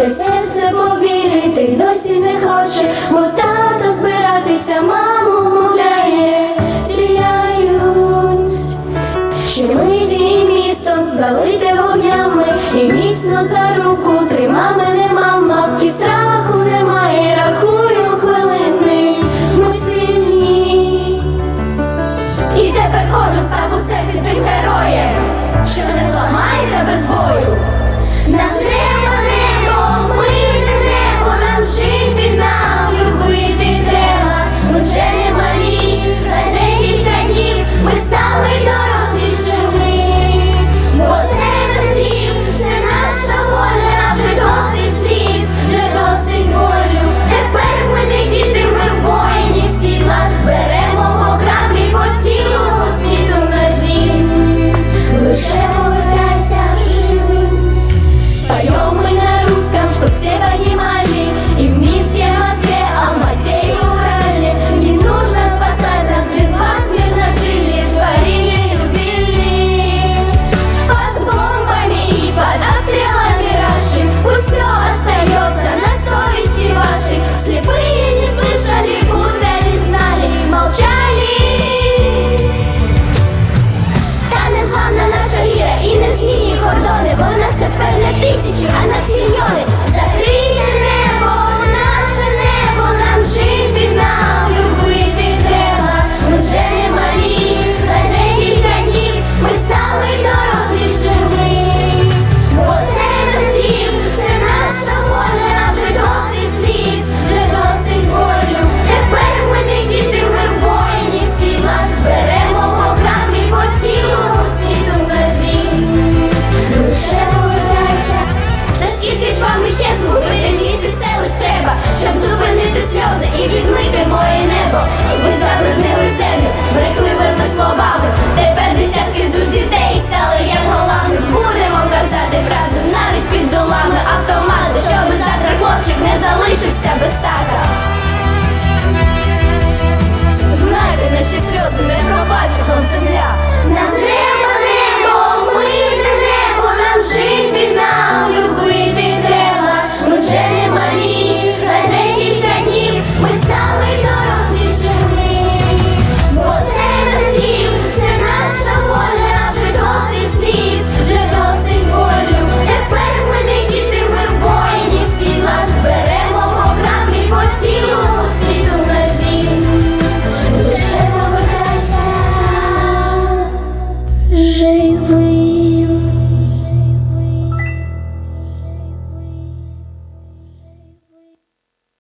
Тільки серце повірити досі не хоче, бо тато збиратися маму мовляє, стріляють, що ми зі містом залите вогнями і міцно за руку тримаємо.